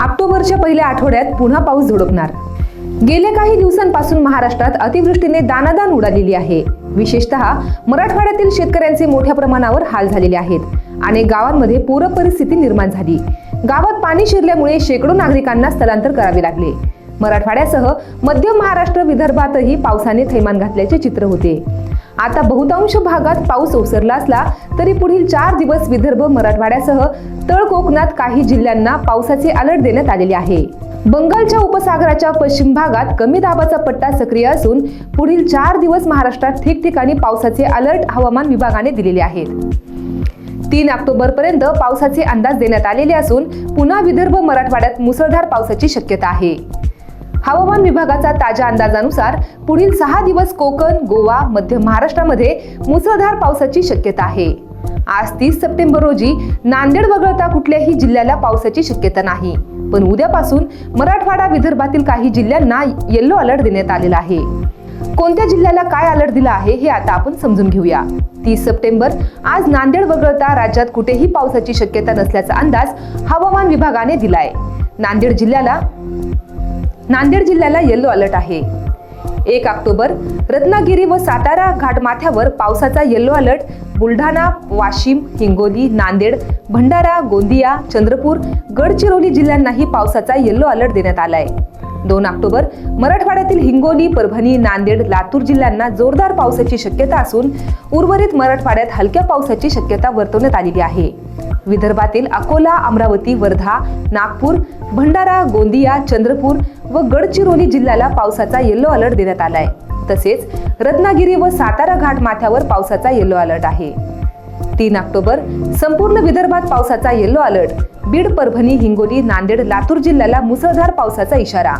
ऑक्टोबरच्या पहिल्या आठवड्यात पुन्हा पाऊस झोडपणार. गेल्या काही दिवसांपासून महाराष्ट्रात अतिवृष्टीने दानादान उडालेली आहे. विशेषतः मराठवाड्यातील शेतकऱ्यांचे मोठ्या प्रमाणावर हाल झालेले आहेत अनेक गावांमध्ये पूर परिस्थिती निर्माण झाली. गावात पाणी शिरल्यामुळे शेकडो नागरिकांना स्थलांतर करावे लागले. मराठवाड्यासह मध्य महाराष्ट्र विदर्भातही पावसाने थैमान घातल्याचे चित्र होते. आता बहुतांश भागात पाऊस ओसरला असला तरी पुढील चार दिवस विदर्भ मराठवाड्यासह तळ कोकणात काही जिल्ह्यांना पावसाचे अलर्ट देण्यात आलेले आहे. बंगालच्या उपसागराच्या पश्चिम भागात कमी दाबाचा पट्टा सक्रिय असून पुढील चार दिवस महाराष्ट्रात ठिकठिकाणी पावसाचे अलर्ट हवामान विभागाने दिलेले आहेत. तीन ऑक्टोबर पर्यंत पावसाचे अंदाज देण्यात आलेले असून पुन्हा विदर्भ मराठवाड्यात मुसळधार पावसाची शक्यता आहे. हवामान विभागाचा ताज्या अंदाजानुसार पुढील सहा दिवस कोकण गोवा मध्य महाराष्ट्रामध्ये मुसळधार पावसाची शक्यता आहे. आज तीस सप्टेंबर रोजी नांदेड वगळता कुठल्याही जिल्ह्याला पावसाची शक्यता नाही. पण उद्यापासून मराठवाडा विदर्भातील काही जिल्ह्यांना येल्लो अलर्ट देण्यात आलेला आहे. कोणत्या जिल्ह्याला काय अलर्ट दिला आहे हे आता आपण समजून घेऊया. तीस सप्टेंबर आज नांदेड वगळता राज्यात कुठेही पावसाची शक्यता नसल्याचा अंदाज हवामान विभागाने दिलाय. नांदेड जिल्ह्याला नांदेड जिल्ह्याला येल्लो अलर्ट आहे. एक ऑक्टोबर रत्नागिरी व सातारा घाटमाथ्यावर पावसाचा येल्लो अलर्ट बुलढाणा वाशिम हिंगोली नांदेड भंडारा गोंदिया चंद्रपूर गडचिरोली जिल्ह्यांनाही पावसाचा येल्लो अलर्ट देण्यात आलाय. दोन ऑक्टोबर मराठवाड्यातील हिंगोली परभणी नांदेड लातूर जिल्ह्यांना जोरदार पावसाची शक्यता असून उर्वरित मराठवाड्यात हलक्या पावसाची शक्यता वर्तवण्यात आलेली आहे. विदर्भातील अकोला अमरावती वर्धा नागपूर भंडारा गोंदिया चंद्रपूर व गडचिरोली जिल्ह्याला पावसाचा येल्लो अलर्ट देण्यात आलाय. तसेच रत्नागिरी व सातारा घाट माथ्यावर पावसाचा येल्लो अलर्ट आहे. तीन ऑक्टोबर संपूर्ण विदर्भात पावसाचा येल्लो अलर्ट बीड परभणी हिंगोली नांदेड लातूर जिल्ह्याला मुसळधार पावसाचा इशारा.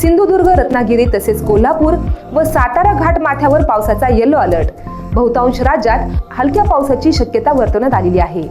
सिंधुदुर्ग रत्नागिरी तसेच कोल्हापूर व सातारा घाट माथ्यावर पावसाचा येल्लो अलर्ट बहुतांश राज्यात हलक्या पावसाची शक्यता वर्तवण्यात आलेली आहे.